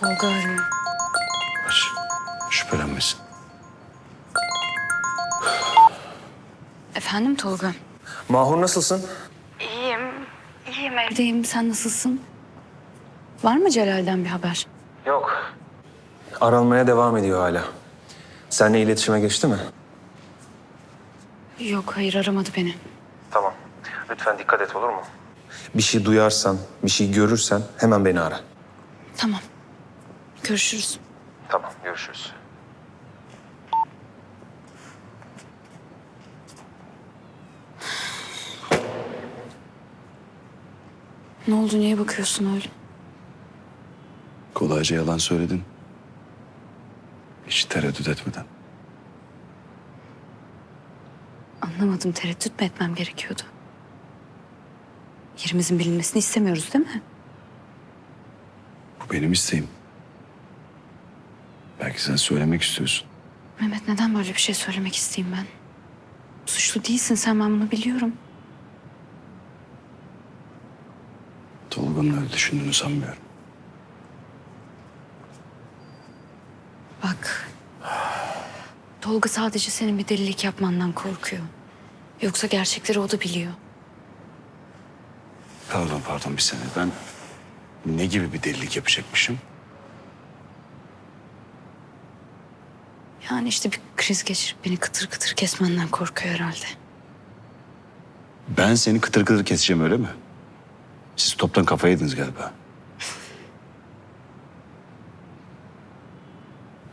Tolga arıyor. Aç. Şüphelenmesin. Efendim Tolga? Mahur nasılsın? İyiyim. İyiyim evdeyim. Sen nasılsın? Var mı Celal'den bir haber? Yok. Aranmaya devam ediyor hala. Seninle iletişime geçti mi? Yok hayır aramadı beni. Tamam. Lütfen dikkat et olur mu? Bir şey duyarsan, bir şey görürsen hemen beni ara. Tamam. Görüşürüz. Tamam, görüşürüz. Ne oldu niye bakıyorsun öyle? Kolayca yalan söyledin. Hiç tereddüt etmeden. Anlamadım tereddüt mü etmem gerekiyordu? Yerimizin bilinmesini istemiyoruz değil mi? Bu benim isteğim. Belki sen söylemek istiyorsun. Mehmet neden böyle bir şey söylemek isteyeyim ben? Suçlu değilsin sen ben bunu biliyorum. Tolga'nın öyle düşündüğünü sanmıyorum. Bak. Tolga sadece senin bir delilik yapmandan korkuyor. Yoksa gerçekleri o da biliyor. Pardon pardon bir saniye. Ben ne gibi bir delilik yapacakmışım? Yani işte bir kriz geçirip beni kıtır kıtır kesmenden korkuyor herhalde. Ben seni kıtır kıtır keseceğim öyle mi? Siz toptan kafayı yediniz galiba.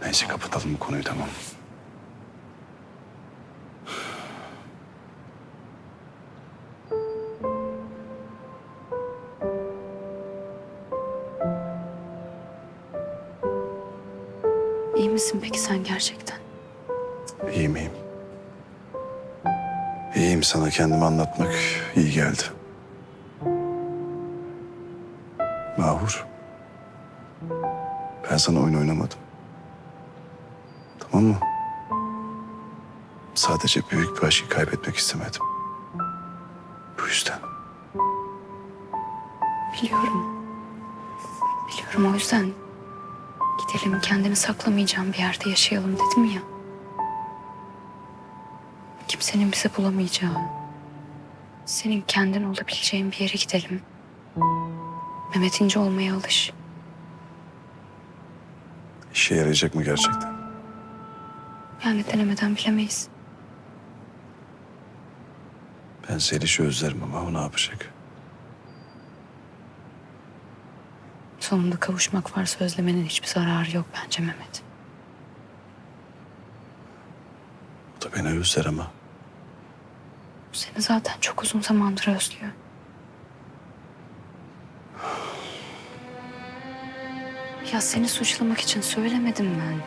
Neyse kapatalım bu konuyu tamam. Misin peki sen gerçekten? İyiyim iyiyim. İyiyim sana kendimi anlatmak iyi geldi. Mahur. Ben sana oyun oynamadım. Tamam mı? Sadece büyük bir aşkı kaybetmek istemedim. Bu yüzden. Biliyorum. Biliyorum o yüzden gidelim kendimi saklamayacağım bir yerde yaşayalım dedim ya. Kimsenin bize bulamayacağı, senin kendin olabileceğin bir yere gidelim. Mehmet İnce olmaya alış. İşe yarayacak mı gerçekten? Yani denemeden bilemeyiz. Ben Zeliş'i özlerim ama o ne yapacak? Sonunda kavuşmak varsa özlemenin hiçbir zararı yok bence Mehmet. O da beni özler ama. Seni zaten çok uzun zamandır özlüyor. Ya seni suçlamak için söylemedim ben.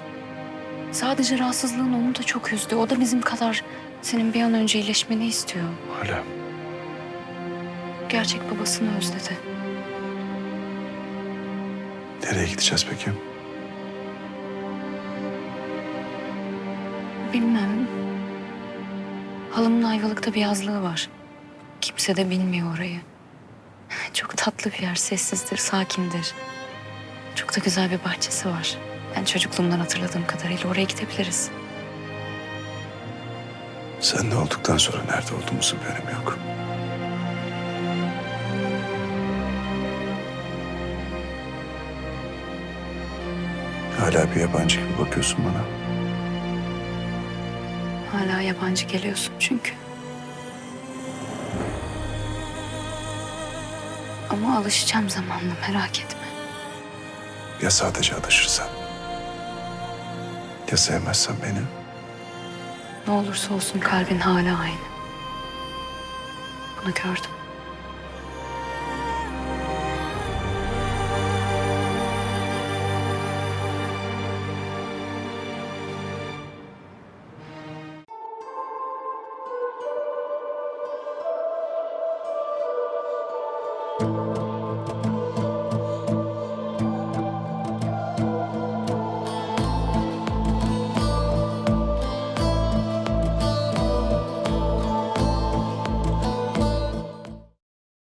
Sadece rahatsızlığın onu da çok üzdü. O da bizim kadar senin bir an önce iyileşmeni istiyor. Hala. Gerçek babasını özledi. Nereye gideceğiz peki? Bilmem. Halamın Ayvalık'ta bir yazlığı var. Kimse de bilmiyor orayı. Çok tatlı bir yer, sessizdir, sakindir. Çok da güzel bir bahçesi var. Ben çocukluğumdan hatırladığım kadarıyla oraya gidebiliriz. Sen de olduktan sonra nerede olduğumuzun bir önemi yok. Hala bir yabancı gibi bakıyorsun bana. Hala yabancı geliyorsun çünkü. Ama alışacağım zamanla merak etme. Ya sadece alışırsan? Ya sevmezsen beni? Ne olursa olsun kalbin hala aynı. Bunu gördüm.